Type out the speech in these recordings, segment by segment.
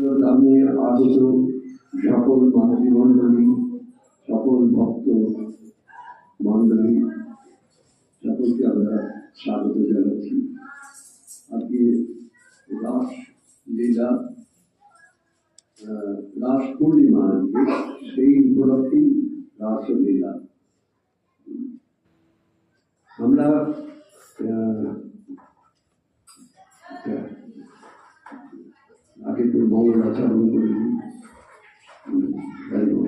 গ্রামে আগত সকল মাতৃমণ্ডলী, সকল ভক্ত মণ্ডলী, সকলকে আমরা স্বাগত জানাচ্ছি। আজকে রাস লীলা রাস পূর্ণিমা সেই উপলক্ষেই রাস লীলা। আমরা আহ, আগে তো মঙ্গল আচরণ করি উম, তাই হোক।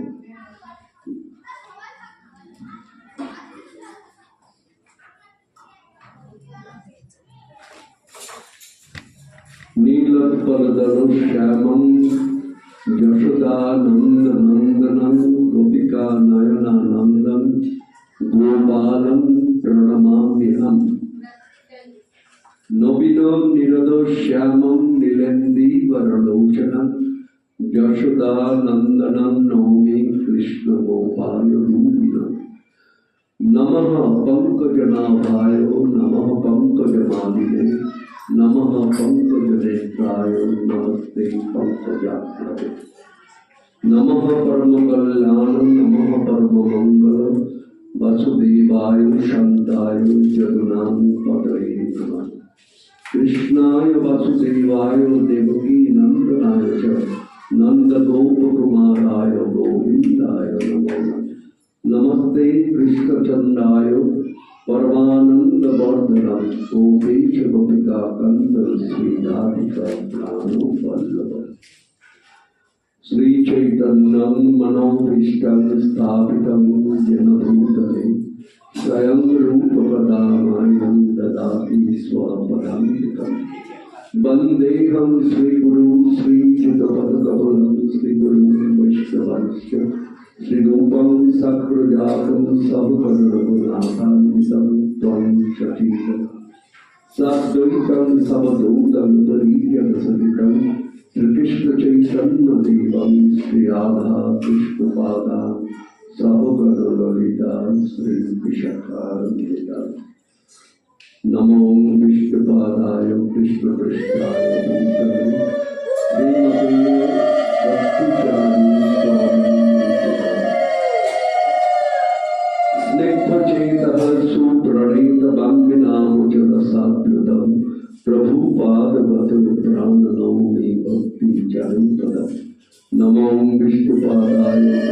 নীলোৎপলদল শ্যামং যশোদানন্দ নন্দনং গোপিকা নয়নানন্দন নীলেন্দীবরলোচনং যশোদানন্দনং নৌমি কৃষ্ণ গোপাল নমঃ পঙ্কজনাভায় নমঃ পঙ্কজমালিনে নমঃ পঙ্কজনেত্রায় নমস্তে পঙ্কজাগ্রহে। নমঃ পরমকল্যাণ নমঃ পরমমঙ্গল বসুদেবায়, শান্তায় জগনাং পদয়ে कृष्णा वासुदेवाय देवकी नंदनाय च नंद कुमाराय गोविंदाय नमस्ते कृष्णचंद्राय परमानंद वर्धनम गोपेश गोपिका कंदन श्रीराधिका प्राणो पल्लव श्री चैतन्यं मनोभीष्टं स्थापितं जनभूतले स्वयं रूप प्रदान ददाति स्वपदान्तिकम् वन्देऽहं श्रीगुरुं श्रीयुतपदकमलं श्रीगुरुं वैष्णवश्च। श्रीरूपं सकृजातं सबकरुणाकान्वितं त्वं शचीतं सद्वैतं समदूतं तरीयसहितं श्रीकृष्णचैतन्यदेवं श्रीराधा कृष्णपादा सबकरुणलिता श्रीविशाखान्विता नमो विष्णुपादाय कृष्ण नमो विष्णुपादाय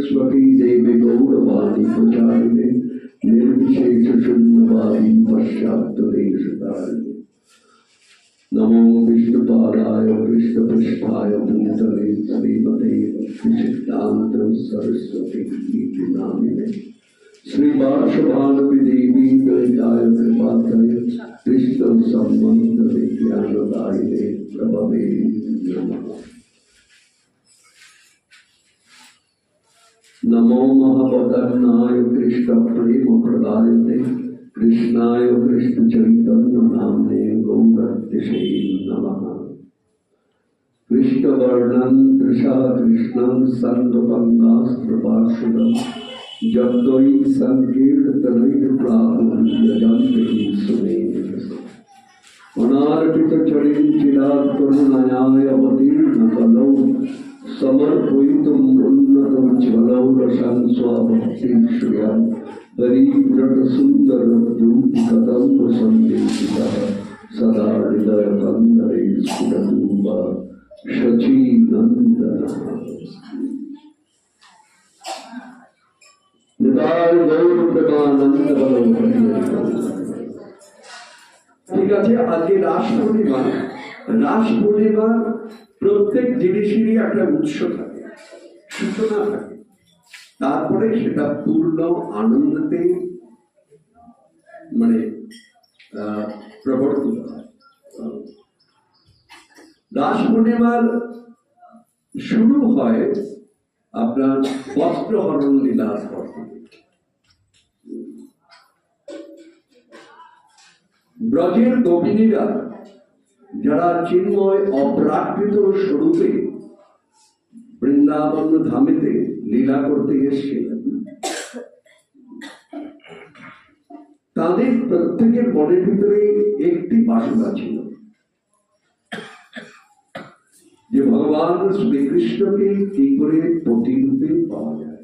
श्रीमते भक्तिवेदान्त स्वामी नमस्ते सरस्वती देवी गौरवाणी प्रचारिणे निर्विशेष शून्यवादी पश्चात्तरेशतारिणे नमो विष्णुपादाय कृष्णपृष्ठाय भूतले श्रीमते भक्तिसिद्धान्त सरस्वती इति नामिने श्रीवासभानपि देवी गणिताय कृपातये कृष्ण सम्बन्ध विज्ञानदायिने प्रभवे नमः नमो महावदन्नाय कृष्ण प्रेम प्रदायते। कृष्णाय कृष्ण चैतन्य नामने गौरतिशे नमः। कृष्णवर्णं तृषा कृष्णं सर्वपङ्गास्त्रपार्षदं जप्त्वै सङ्कीर्तनैर्प्राहुर्यजन्ते सुमेधसम् अनार्पितचरिं चिरात् करुणयाय समर्पयितुम् उन्नतं ज्वलौ रसं स्वभक्तिं श्रियं हरिव्रतसुन्दरद्रूपकदम्ब सन्देशितः सदा हृदयकन्दरे स्फुरतु वा शचीनन्दनः নিতাই গৌর প্রেমানন্দ বলো হরি হরি। ঠিক আছে আজকে রাস পূর্ণিমা রাস পূর্ণিমার প্রত্যেক জিনিসেরই একটা উৎস থাকে, সূচনা থাকে তারপরে সেটা পূর্ণ আনন্দতে মানে প্রবর্তিত রাস পূর্ণিমার শুরু হয় আপনার বস্ত্রহরণ লীলার পর থেকে। ব্রজের গোপিনীরা যারা চিন্ময় অপ্রাকৃত স্বরূপে বৃন্দাবন ধামেতে লীলা করতে এসেছিলেন, তাদের প্রত্যেকের মনের ভিতরে একটি বাসনা ছিল যে ভগবান শ্রীকৃষ্ণকে কি করে প্রতিরূপে পাওয়া যায়।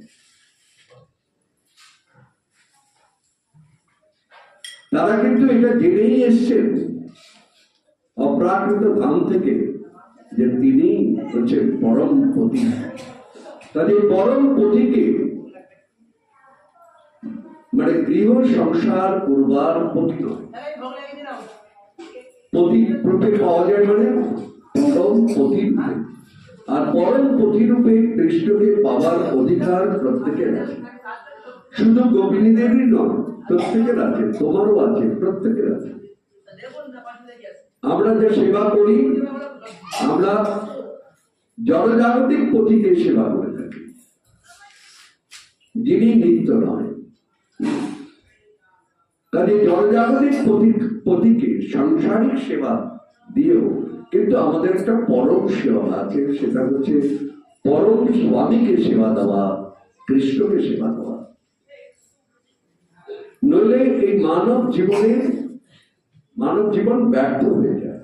তারা কিন্তু এটা জেনেই এসছেন অপ্রাকৃত ধাম থেকে যে তিনি হচ্ছেন পরম পতি। কাজে পরম পতিকে মানে গৃহ সংসার করবার পতি পতি রূপে পাওয়া যায় মানে পরম পতি রূপে। আর পরম পতি রূপে কৃষ্ণকে পাওয়ার অধিকার প্রত্যেকের আছে শুধু গোপিনী দেবীর নয় প্রত্যেকের আছে তোমারও আছে, প্রত্যেকের আছে। আমরা যে সেবা করি, আমরা জনজাগতিক পথিকে সেবা করে থাকি। যিনি নিত্য নয়। কাজে জনজাগতিক পথিক পথিকে সাংসারিক সেবা দিয়েও কিন্তু আমাদের একটা পরম সেবা আছে, সেটা হচ্ছে পরম স্বামীকে সেবা দেওয়া, কৃষ্ণকে সেবা দেওয়া। নইলে এই মানব জীবনে মানব জীবন ব্যর্থ হয়ে যায়।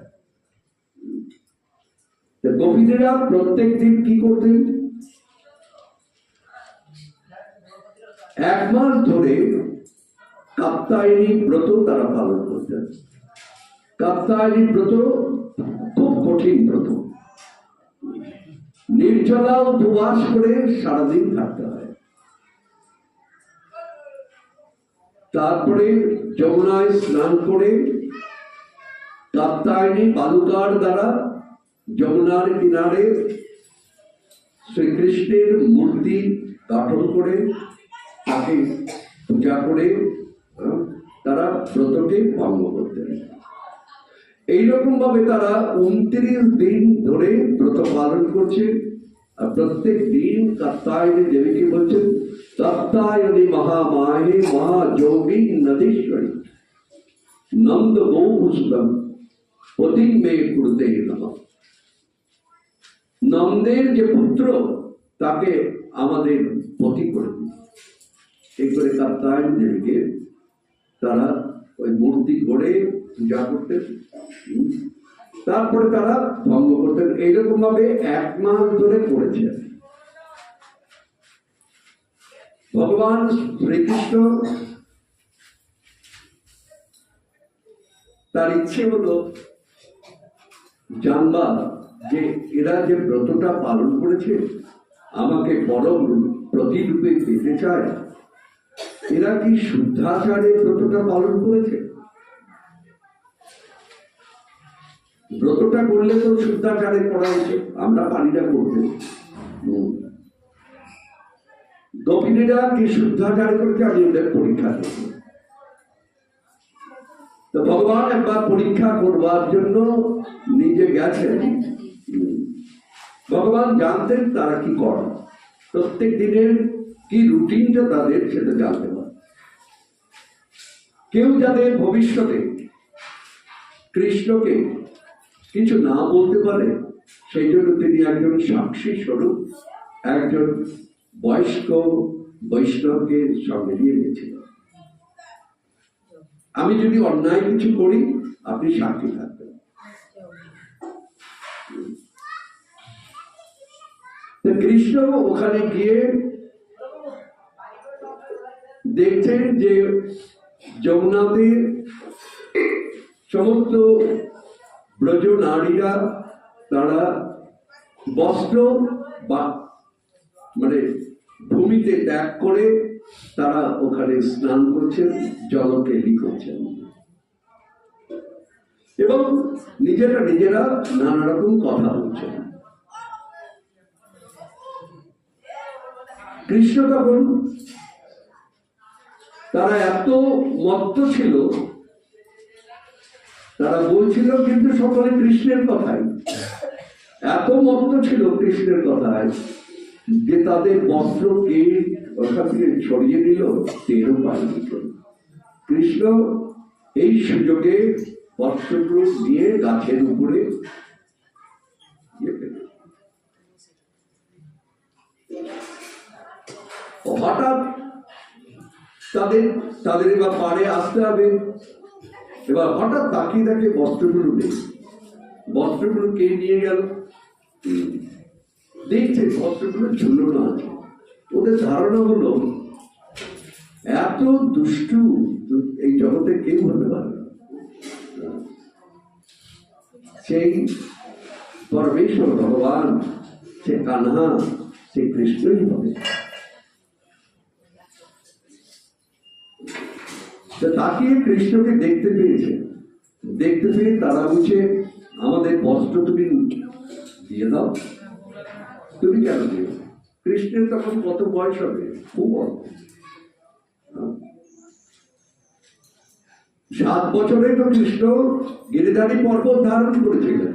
তা গোপীদেরা প্রত্যেক দিন কি করতেন? এক ধরে কাপ্তায়নী ব্রত তারা পালন করতেন। কাপ্তায়নী ব্রত খুব কঠিন ব্রত। নির্জলা উপবাস করে সারাদিন থাকতে হয়। তারপরে যমুনায় স্নান করে কাপ্তায়নী বালুকার দ্বারা যমুনার কিনারে শ্রীকৃষ্ণের মূর্তি গঠন করে, তাকে পূজা করে তারা ব্রতকে ভঙ্গ করতেন এইরকম ভাবে তারা উনত্রিশ দিন ধরে ব্রত পালন করছে। আর প্রত্যেক দিন কাত্তায়নী দেবীকে বলছেন কাত্তায়নী মহামায়ে মহাযোগী নদীশ্বরী, নন্দ গৌপুস্তম অতি মে করতে নন্দের যে পুত্র, তাকে আমাদের পতি করে। এই করে কাপ্তায়ন দেবীকে তারা ওই মূর্তি গড়ে পূজা করতেন। তারপরে তারা ভঙ্গ করতেন। এইরকম ভাবে এক মাস ধরে করেছেন। ভগবান শ্রীকৃষ্ণ তার ইচ্ছে হলো জানবা যে এরা যে ব্রতটা পালন করেছে, আমাকে পরম প্রতিরূপে পেতে চায়। এরা কি শুদ্ধাচারে ব্রতটা পালন করেছে? ব্রতটা করলে তো শুদ্ধাচারে করা উচিত আমরা না করতে। গোপিনীরা কি শুদ্ধাচার করেছে? আমি ওদের পরীক্ষা করব তো ভগবান একবার পরীক্ষা করবার জন্য নিজে গেছেন। ভগবান জানতেন তারা কি করে। প্রত্যেক দিনের কি রুটিনটা তাদের সেটা জানতে পারে। কেউ যাদের ভবিষ্যতে কৃষ্ণকে কিছু না বলতে পারে, সেই জন্য তিনি একজন সাক্ষী স্বরূপ, একজন বয়স্ক বৈষ্ণবকে সঙ্গে নিয়ে গেছিলেন। আমি যদি অন্যায় কিছু করি, আপনি সাক্ষী থাকবেন। কৃষ্ণ ওখানে গিয়ে দেখছেন যে যমুনাতে সমস্ত ব্রজ নারীরা, তারা বস্ত্র বা মানে ভূমিতে ত্যাগ করে তারা ওখানে স্নান করছেন জলকেলি করছেন। এবং নিজেরা নিজেরা নানা রকম কথা বলছেন। কৃষ্ণ তখন তারা এত মত্ত ছিল, তারা বলছিল, কিন্তু সকলে কৃষ্ণের কথাই। এত মত্ত ছিল কৃষ্ণের কথায় যে তাদের বস্ত্রকে ওখান থেকে ছড়িয়ে দিল পায়নি কেউ। কৃষ্ণ এই সুযোগে বস্ত্রগুলো দিয়ে গাছের উপরে হঠাৎ তাদের তাদের এবার পাড়ে আসতে হবে। এবার হঠাৎ তাকিয়ে দেখে বস্ত্রগুলো বস্ত্রগুলো কে নিয়ে গেল? দেখছে বস্ত্রগুলো ঝুলনো আছে। ওদের ধারণা হলো, এত দুষ্টু এই জগতে কেউ হতে পারে সেই পরমেশ্বর ভগবান, সে কানহা, সে কৃষ্ণই হবে। তো তাকিয়ে কৃষ্ণকে দেখতে পেয়েছে। দেখতে পেয়ে তারা বুঝে আমাদের বস্ত্র তুমি দিয়ে দাও। তুমি কেন দিও? কৃষ্ণের তখন কত বয়স হবে? খুব অল্প সাত বছরে তো কৃষ্ণ গিরিধারী পর্বত ধারণ করেছিলেন।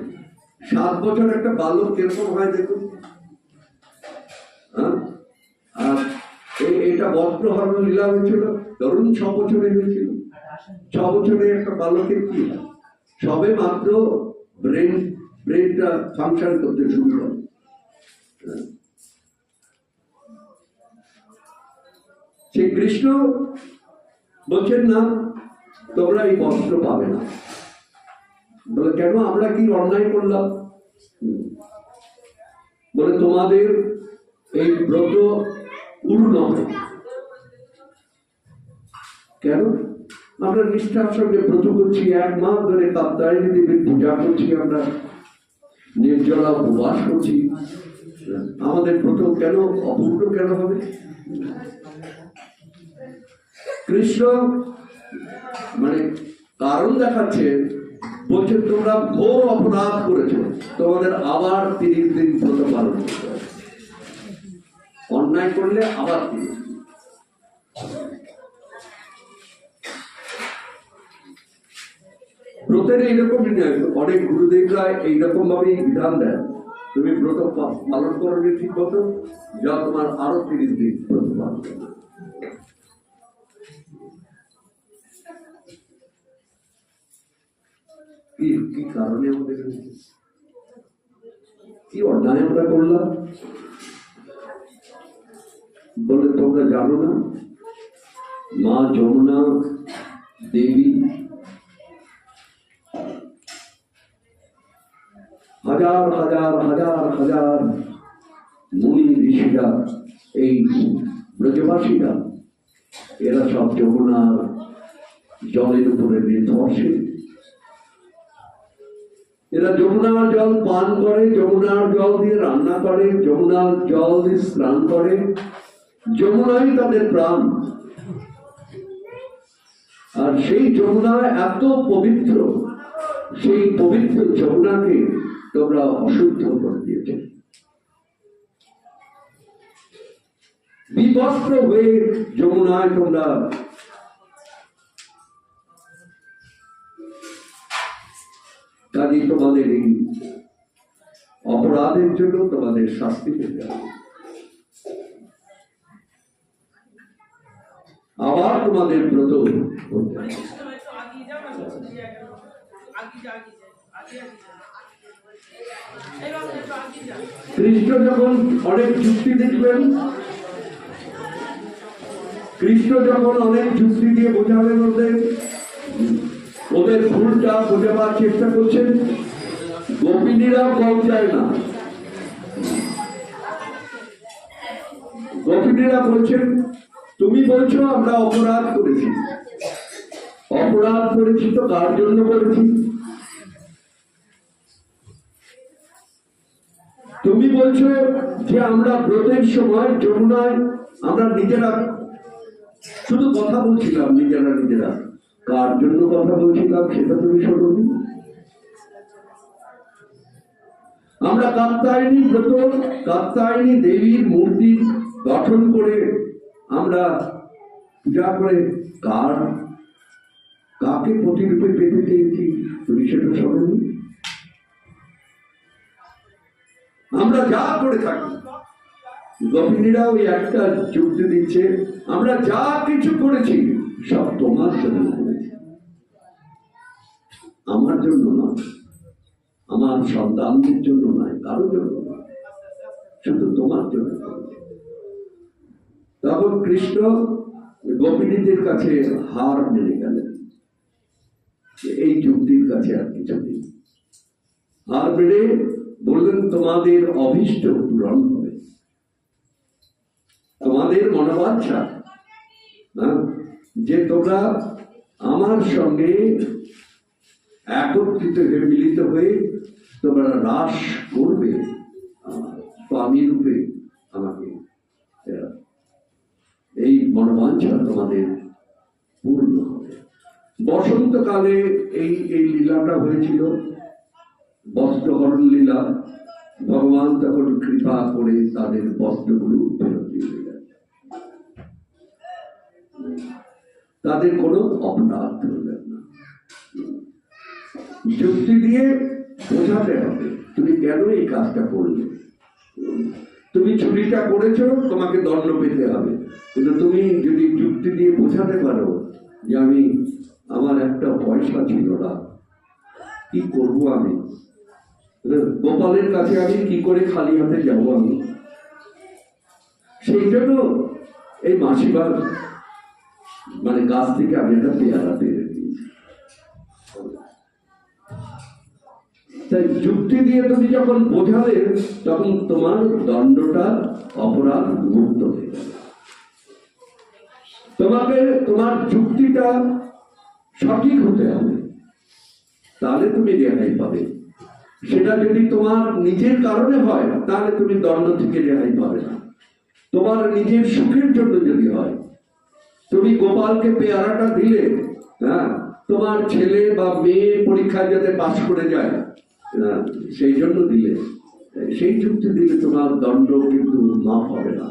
সাত বছর একটা বালক কীরকম হয় দেখুন। হ্যাঁ? আর এটা বস্ত্রহরণ লীলা হয়েছিল। ধরুন ছ বছরে হয়েছিল। ছ বছরে একটা বালকের কি সবে মাত্র ব্রেন ব্রেনটা ফাংশন করতে শুরু করে। হ্যাঁ। সে কৃষ্ণ বলছেন, না, তোমরা এই বস্ত্র পাবে না। বলে, কেন? আমরা কি অন্যায় করলাম? বলে, তোমাদের এই ব্রত পূর্ণ কেন? আমরা নিষ্ঠার সঙ্গে ব্রত করছি, এক মাস ধরে কাপ্তায়নী দেবীর পূজা করছি আমরা, নির্জলা উপবাস করছি। আমাদের ব্রত কেন, অপূর্ণ কেন হবে? কৃষ্ণ মানে কারণ দেখাচ্ছে, বলছে, তোমরা ঘোর অপরাধ করেছ। তোমাদের আবার তিরিশ দিন ব্রত পালন অন্যায় করলে আবার ব্রতের এইরকম অনেক গুরুদেবরা এইরকম ভাবেই বিধান দেন। তুমি ব্রত পালন করবে ঠিক মতো যা তোমার আরও তিরিশ দিন ব্রত পালন করবে কি কারণে আমাদের কি অন্যায় আমরা করলাম? বলে তোমরা জানো না? মা যমুনা দেবী হাজার হাজার হাজার হাজার মুনি ঋষিরা, এই ব্রজবাসীরা, এরা সব যমুনার জলের উপরে নির্ভরশীল। এরা যমুনার জল পান করে, যমুনার জল দিয়ে রান্না করে, যমুনার জল দিয়ে স্নান করে। যমুনাই তাদের প্রাণ। আর সেই যমুনা এত পবিত্র, সেই পবিত্র যমুনাকে তোমরা অশুদ্ধ করে দিয়েছ। বিবস্ত্র হয়ে যমুনায় তোমরা কাজে তোমাদের এই অপরাধের জন্য তোমাদের শাস্তি পেতে হবে। আবার তোমাদের ব্রত কৃষ্ণ যখন অনেক যুক্তি দেখবেন কৃষ্ণ যখন অনেক যুক্তি দিয়ে বোঝাবেন ওদের ওদের ভুলটা বোঝাবার চেষ্টা করছেন। গোপিনীরাও কম চায় না। গোপিনীরা বলছেন, তুমি বলছো, আমরা অপরাধ করেছি। অপরাধ করেছি তো কার জন্য করেছি? তুমি বলছো যে আমরা ব্রতের সময় যমুনায় আমরা নিজেরা, শুধু কথা বলছিলাম নিজেরা নিজেরা। কার জন্য কথা বলছিলাম, সেটা তুমি শোনি আমরা কাত্তায়নী ব্রত কাত্তায়নী দেবীর মূর্তি গঠন করে আমরা পূজা করে কার, কাকে প্রতিরূপে পেতে চেয়েছি তুমি সেটা শোনি আমরা যা করে থাকি গভীরা ওই একটা যুক্তি দিচ্ছে, আমরা যা কিছু করেছি, সব তোমার জন্য। আমার জন্য নয়। আমার সন্তানদের জন্য নয় কারও জন্য নয়। শুধু তোমার জন্য তখন কৃষ্ণ গোপিনীদের কাছে হার মেনে গেলেন। এই যুক্তির কাছে আর কিছু নেই। হার মেনে বললেন তোমাদের অভিষ্ট পূরণ হবে। তোমাদের মনোবাঞ্ছা হ্যাঁ, যে তোমরা আমার সঙ্গে একত্রিত হয়ে, মিলিত হয়ে তোমরা রাস করবে, স্বামী রূপে আমাকে এই মনোবাঞ্ছা তোমাদের পূর্ণ হবে। বসন্তকালে এই এই লীলাটা হয়েছিল, বস্ত্রহরণ লীলা। ভগবান তখন কৃপা করে তাদের বস্ত্রগুলো ফেরত দিয়ে তাদের কোনো অপরাধ যুক্তি দিয়ে বোঝাতে হবে, তুমি কেন এই কাজটা করলে? তুমি চুরিটা করেছ, তোমাকে দণ্ড পেতে হবে। কিন্তু তুমি যদি যুক্তি দিয়ে বোঝাতে পারো যে আমি, আমার একটা পয়সা ছিল না, কি করব আমি? গোপালের কাছে আমি কি করে খালি হাতে যাব আমি? সেই জন্য এই মাসিবার মানে গাছ থেকে আমি একটা পেয়ারা পেরে তাই যুক্তি দিয়ে তুমি যখন বোঝালে তখন তোমার দণ্ডটা অপরাধ মুক্ত হয়ে তোমাকে, তোমার যুক্তিটা সঠিক হতে হবে। তাহলে তুমি রেহাই পাবে। সেটা যদি তোমার নিজের কারণে হয়, তাহলে তুমি দণ্ড থেকে রেহাই পাবে না। তোমার নিজের সুখের জন্য যদি হয়, তুমি গোপালকে পেয়ারাটা দিলে হ্যাঁ তোমার ছেলে বা মেয়ে পরীক্ষায় যাতে পাশ করে যায় সেই জন্য দিলে। সেই যুক্তি দিলে তোমার দণ্ড কিন্তু মাফ হবে না।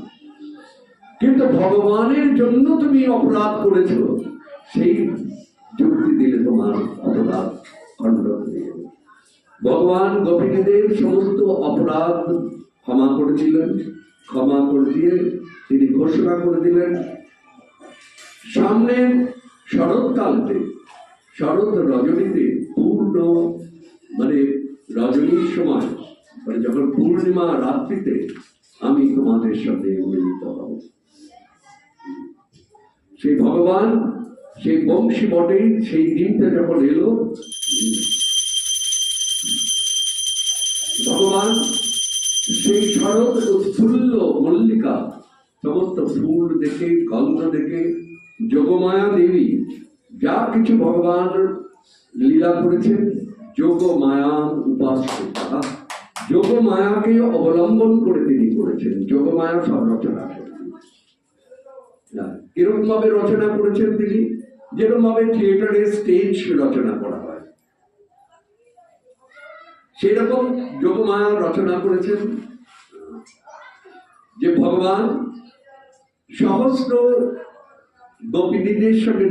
কিন্তু ভগবানের জন্য তুমি অপরাধ করেছ, সেই যুক্তি দিলে তোমার অপরাধ খণ্ড ভগবান গোপিনীদের সমস্ত অপরাধ ক্ষমা করেছিলেন ক্ষমা করে দিয়ে তিনি ঘোষণা করে দিলেন, সামনে শরৎকালতে, শরৎ রজনীতে পূর্ণ মানে রজনীর সময় মানে যখন পূর্ণিমা রাত্রিতে আমি তোমাদের সাথে মিলিত হব। সেই ভগবান, সেই বংশী বটে, সেই দিনটা যখন এলো, ভগবান সেই শরৎ উৎফুল্ল মল্লিকা, সমস্ত ফুল দেখে, গন্ধ দেখে, যোগমায়া দেবী, যা কিছু ভগবান লীলা করেছেন যোগ মায়া উপাসিতা যোগ মায়াকে অবলম্বন করে তিনি করেছেন। যোগ মায়া সব রচনা কীরকম ভাবে রচনা করেছেন তিনি? যেরকম ভাবে থিয়েটারে স্টেজ রচনা করা হয়। সেরকম যোগমায়া রচনা করেছেন। যে ভগবান সহস্র গোপিনীদের সঙ্গে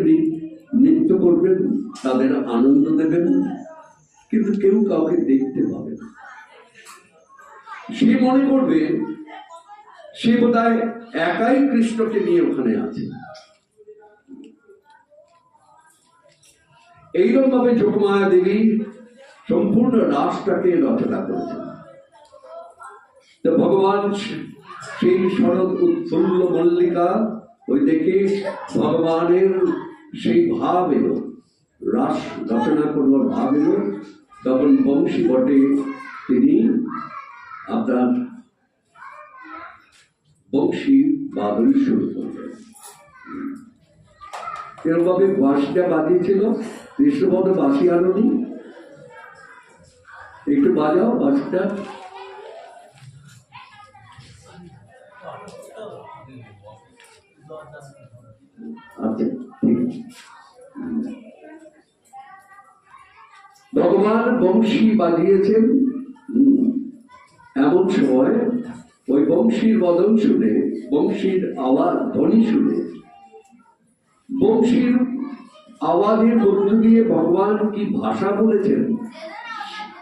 নৃত্য করবেন, তাদের আনন্দ দেবেন। কিন্তু কেউ কাউকে দেখতে পাবে না। সে মনে করবে, সে বোধহয় একাই কৃষ্ণকে নিয়ে ওখানে আছে। এইরকম ভাবে যোগমায়া দেবী সম্পূর্ণ রাসটাকে রচনা করেছেন। তো ভগবান সেই শরৎ উৎফুল্ল মল্লিকা, ওই দেখে ভগবানের সেই ভাব এলো। রাস রচনা করবার ভাব এলো। তখন বংশী বটে তিনি আপনার বংশী বাদল শুরু করলেন। এরকমভাবে বাঁশিটা বাজিয়েছিল, কৃষ্ণপদ বাঁশি আনোনি। একটু বাজাও বাঁশিটা। আচ্ছা ঠিক ভগবান বংশী বাজিয়েছেন এমন সময় ওই বংশীর বদন শুনে, বংশীর আওয়াজ, ধ্বনি শুনে, বংশীর আওয়াজের মধ্য দিয়ে ভগবান কি ভাষা বলেছেন,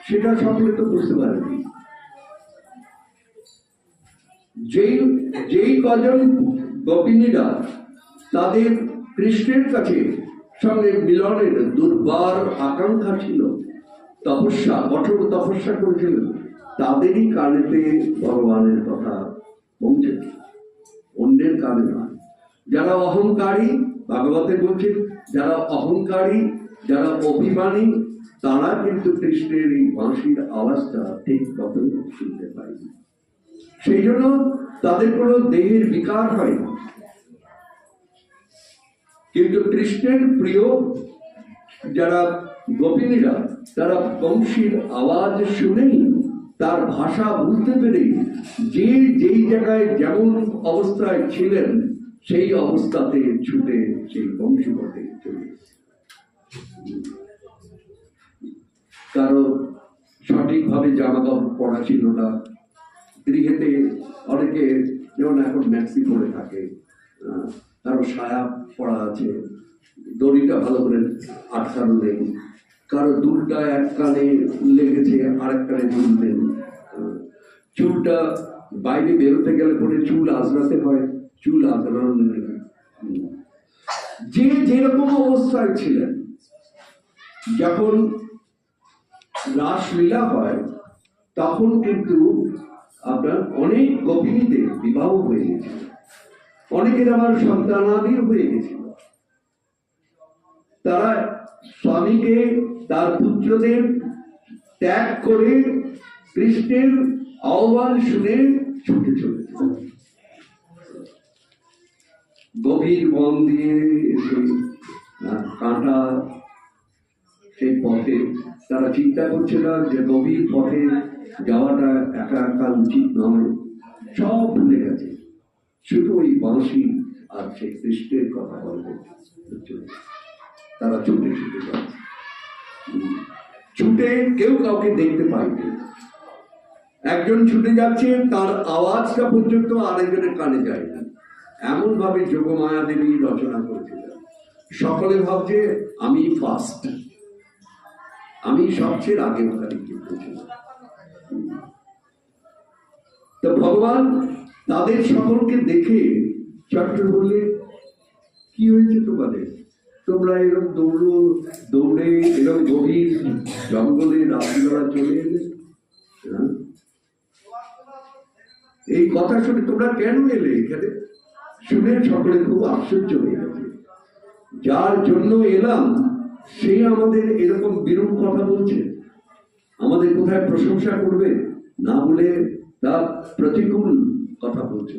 সেটা সকলে তো বুঝতে পারেনি। যেই যেই কজন গোপিনীরা তাদের কৃষ্ণের কাছে সঙ্গে মিলনের দুর্বার আকাঙ্ক্ষা ছিল তপস্যা, কঠোর তপস্যা করেছিলেন তাদেরই কানেতে ভগবানের কথা পৌঁছেছে অন্যের কানে নয় যারা অহংকারী, ভাগবতে বলছে, যারা অহংকারী, যারা অভিমানী, তারা কিন্তু কৃষ্ণের এই বাঁশির আওয়াজটা ঠিক মতো শুনতে না। সেই জন্য তাদের কোনো দেহের বিকার হয় না। কিন্তু কৃষ্ণের প্রিয় যারা গোপিনীরা তারা বংশীর আওয়াজ শুনেই তার ভাষা বুঝতে পেরে যে যেই জায়গায় যেমন অবস্থায় ছিলেন, সেই অবস্থাতে ছুটে সেই বংশীপথে চলে। কারও সঠিকভাবে জামা কাপড় পরা ছিল না। গৃহেতে অনেকে যেমন এখন ম্যাক্সি পরে থাকে কারও সায়া পরা আছে। দড়িটা ভালো করে আটকানো নেই। কারও দুলটা এক কানে লেগেছে আরেক কানে চুলটা বাইরে বেরোতে গেলে পরে চুল আজরাতে হয়, চুল আজরানো যে যেরকম অবস্থায় ছিলেন, যখন রাসলীলা হয়, তখন কিন্তু আপনার অনেক গোপিনীদের বিবাহ হয়ে গেছিল। অনেকের আবার সন্তানাদিও হয়ে গেছিল। তারা স্বামীকে তার পুত্রদের ত্যাগ করে কৃষ্ণের আহ্বান শুনে ছুটে চলেছে গভীর বন দিয়ে কাঁটা সেই পথে তারা চিন্তা করছে না যে গভীর পথে যাওয়াটা একা একা উচিত নয়। সব ভুলে গেছে। শুধু ওই বাঁশি আর সেই কৃষ্ণের কথা বলবে তারা ছুটে ছুটে যাচ্ছে। ছুটে কেউ কাউকে দেখতে পায়নি। একজন ছুটে যাচ্ছে, তার আওয়াজটা পর্যন্ত আরেকজনের কানে যায় না। এমন ভাবে যোগমায়া দেবী রচনা করেছিলেন। সকলে ভাবছে, আমি ফার্স্ট আমি সবচেয়ে আগে ওখানে। তো ভগবান তাদের সকলকে দেখে চট্ট বললে, কি হয়েছে তোমাদের? তোমরা এরকম দৌড়ো, দৌড়ে এরকম গভীর জঙ্গলে রাত্রিবেলা চলে এলে হ্যাঁ? এই কথা শুনে তোমরা কেন এলে এখানে? শুনে সকলে খুব আশ্চর্য হয়ে গেছে। যার জন্য এলাম, সে আমাদের এরকম বিরূপ কথা বলছে। আমাদের কোথায় প্রশংসা করবে? না বলে তার প্রতিকূল কথা বলছে।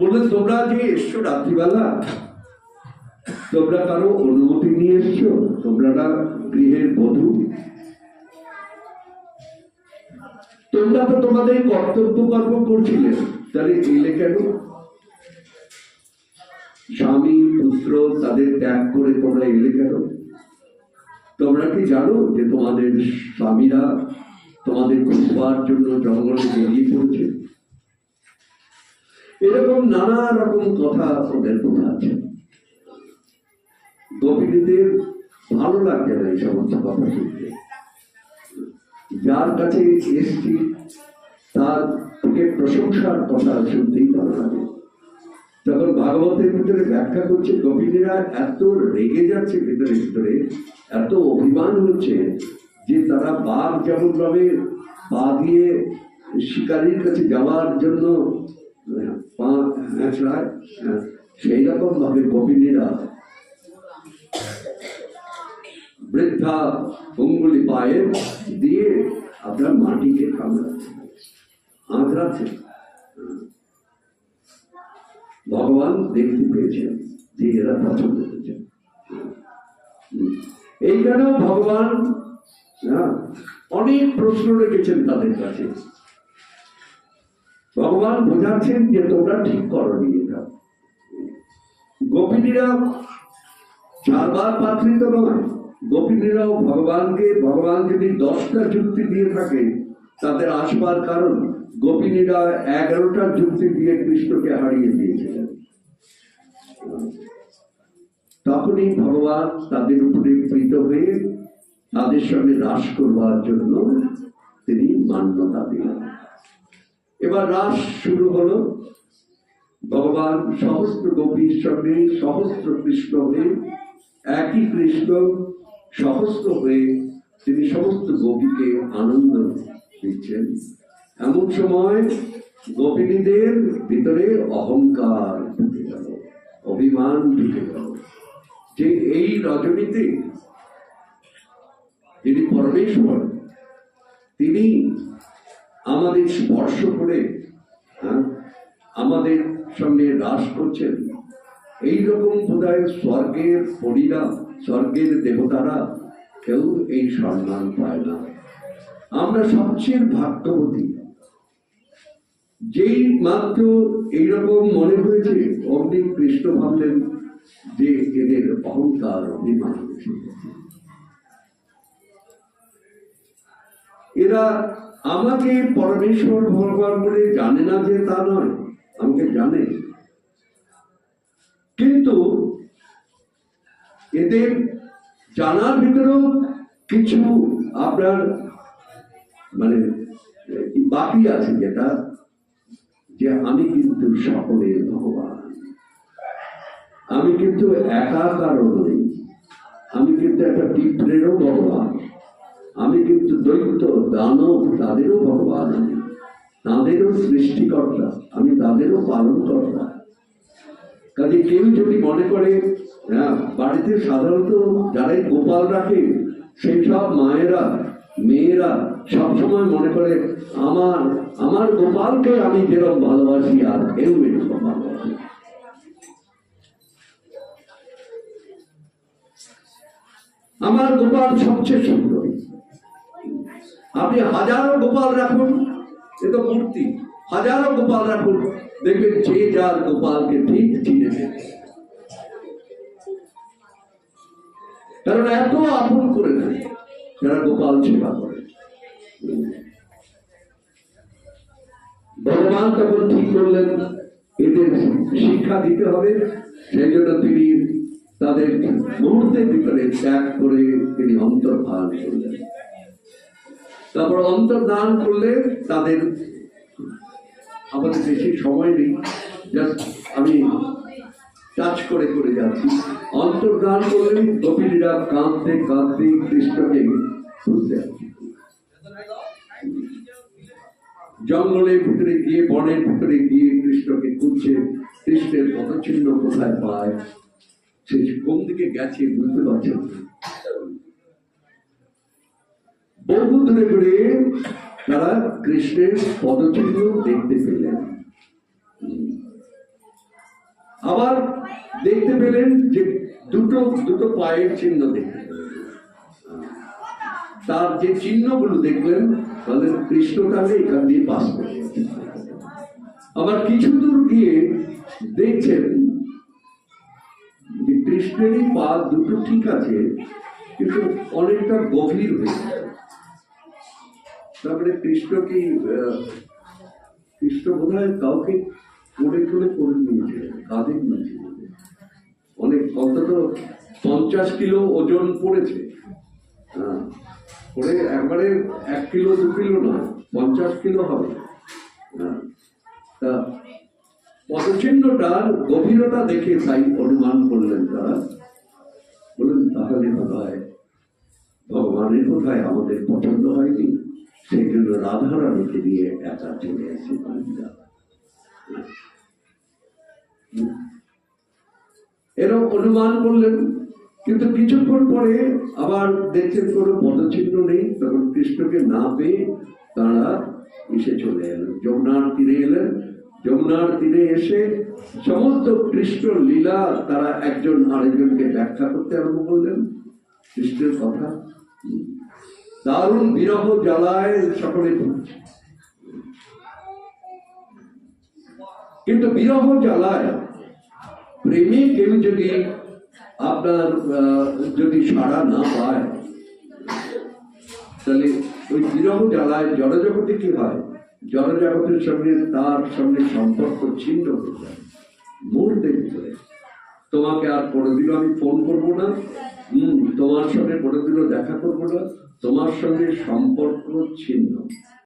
বললেন তোমরা যে এসছো রাত্রিবেলা, তোমরা কারও অনুমতি নিয়ে এসছো? তোমরা গৃহের বধূ? তোমরা তো তোমাদের কর্তব্য কর্ম করছিলে, তাহলে এলে কেন? স্বামী, পুত্র তাদের ত্যাগ করে তোমরা এলে কেন? তোমরা কি জানো যে তোমাদের স্বামীরা তোমাদের খুঁজবার জন্য জঙ্গলে বেরিয়ে পড়ছে? এরকম নানা রকম কথা ওদের মনে আছে। গোপিনীদের ভালো লাগছে না এই সমস্ত কথা শুনতে। যার কাছে এসছি, তার থেকে প্রশংসার কথা শুনতেই ভালো লাগে। তখন ভাগবতের ভিতরে ব্যাখ্যা করছে গোপিনীরা এত রেগে যাচ্ছে ভিতরে ভিতরে, এত অভিমান হচ্ছে যে তারা বাঘ যেমন ভাবে পা দিয়ে শিকারীর কাছে যাওয়ার জন্য সেই রকম ভাবে গোপিনীরা বৃদ্ধা অঙ্গুলি পায়ে দিয়ে আপনার মাটিকে কামড়াচ্ছে আঁকড়াচ্ছে ভগবান দেখতে পেয়েছেন যে এরা পছন্দ করেছেন এইখানেও ভগবান হ্যাঁ, অনেক প্রশ্ন রেখেছেন তাদের কাছে। ভগবান বোঝাচ্ছেন যে তোমরা ঠিক করো এটা গোপিনীরা চারবার পাত্রী তো নয়। গোপিনীরাও ভগবানকে, ভগবান যদি দশটা যুক্তি দিয়ে থাকে, তাদের আসবার কারণ গোপিনীরা এগারোটা যুক্তি দিয়ে কৃষ্ণকে হারিয়ে দিয়েছিলেন। তখনই ভগবান তাদের উপরে প্রীত হয়ে তাদের সঙ্গে রাস করবার জন্য তিনি মান্যতা দিলেন। এবার রাস শুরু হলো। ভগবান সহস্র গোপীর সঙ্গে সহস্র কৃষ্ণ হয়ে একই কৃষ্ণ সহস্র হয়ে তিনি সমস্ত গোপীকে আনন্দ দিচ্ছেন। এমন সময় গোপিনীদের ভিতরে অহংকার ঢুকে গেল, অভিমান ঢুকে গেল। যে এই রজনীতে যিনি পরমেশ্বর, তিনি আমাদের স্পর্শ করে হ্যাঁ, আমাদের সঙ্গে রাস করছেন। এইরকম বোধহয় স্বর্গের পরীরা স্বর্গের দেবতারা কেউ এই সম্মান পায় না। আমরা সবচেয়ে ভাগ্যবতী। যেই মাত্র এইরকম মনে হয়েছে অগ্নি কৃষ্ণ ভাবলেন যে এদের অহংকার অভিমান। এরা আমাকে পরমেশ্বর ভগবান বলে জানে না যে তা নয়, আমাকে জানে। কিন্তু এদের জানার ভিতরেও কিছু আপনার মানে বাকি আছে যেটা, যে আমি কিন্তু সকলের ভগবান। আমি কিন্তু একা কারণ নই। আমি কিন্তু একটা তীব্রেরও ভগবান। আমি কিন্তু দৈত্য দানব তাদেরও ভগবান আমি। তাদেরও সৃষ্টিকর্তা আমি তাদেরও পালন কর্তা কাজে কেউ যদি মনে করে হ্যাঁ, বাড়িতে সাধারণত যারাই গোপাল রাখে সেই সব মায়েরা মেয়েরা সবসময় মনে করে আমার আমার গোপালকে আমি যেরকম ভালোবাসি আর কেউ এরকম আমার গোপাল সবচেয়ে সুন্দর। আপনি হাজারো গোপাল রাখুন, এ তো মূর্তি, হাজারো গোপাল রাখুন, দেখবেন যে যার গোপালকে ঠিক চিনে কারণ এত আপন করে নেয়, যারা গোপাল সেবা করে। ভগবান তখন ঠিক করলেন, এদের শিক্ষা দিতে হবে, সেই জন্য তিনি তাদের মুহূর্তের ভিতরে ত্যাগ করে তিনি অন্তর্ধান করলেন। তারপর অন্তর্ধান করলে তাদের আমাদের বেশি সময় নেই। জাস্ট আমি টাচ করে করে যাচ্ছি। অন্তর্ধান করলে গোপীরা কাঁদতে কাঁদতে কৃষ্ণকে আছে জঙ্গলের ভিতরে গিয়ে, বনের ভিতরে গিয়ে কৃষ্ণকে খুঁজছে। কৃষ্ণের পদচিহ্ন কোথায় পায়? সে কোন দিকে গেছে বুঝতে পারছে। বহু দূরে করে তারা কৃষ্ণের পদচিহ্ন দেখতে পেলেন। আবার দেখতে পেলেন যে দুটো দুটো পায়ের চিহ্ন দেখতে তার যে চিহ্নগুলো দেখলেন, তাহলে কৃষ্ণ তাহলে এখান দিয়ে পাস আবার কিছু দূর গিয়ে দেখছেন যে কৃষ্ণেরই পা দুটো ঠিক আছে, কিন্তু অনেকটা গভীর হয়ে গেছে। তারপরে কৃষ্ণ কি কৃষ্ণ বোধ হয় কাউকে করে করে করে নিয়েছে কাঁধে নিয়েছে অনেক, অন্তত পঞ্চাশ কিলো ওজন পড়েছে। হ্যাঁ পড়ে একবারে এক কিলো, দু কিলো নয়, পঞ্চাশ কিলো হবে। হ্যাঁ তা পদচিহ্নটার গভীরতা দেখে তাই অনুমান করলেন তারা। বললেন, তাহলে বোধহয় ভগবানের কোথায় আমাদের পছন্দ হয়নি। সেই জন্য রাধারানীকে নিয়ে একা চলে আসে। এরকম অনুমান করলেন, কিন্তু কিছুক্ষণ পরে আবার দেখছেন কোনো পদচিহ্ন নেই তখন কৃষ্ণকে না পেয়ে তারা এসে চলে এলেন যমুনার তীরে এলেন যমুনার তীরে এসে সমস্ত কৃষ্ণ লীলা তারা একজন আরেকজনকে ব্যাখ্যা করতে আরম্ভ করলেন কৃষ্ণের কথা। দারুণ বিরহ জ্বালায় সকলে কিন্তু বিরহ জ্বালায় প্রেমে কেউ যদি আপনার যদি সাড়া না পায়, তাহলে ওই বিরহ জ্বালায় জড়জগতে কি হয়? জড়জগতের সঙ্গে তার সঙ্গে সম্পর্ক ছিন্ন হয়ে যায় মুহূর্তের ভিতরে। তোমাকে আর কোনোদিনও আমি ফোন করব না। হম, তোমার সঙ্গে কোনোদিনও দেখা করব না। তোমার সঙ্গে সম্পর্ক ছিন্ন।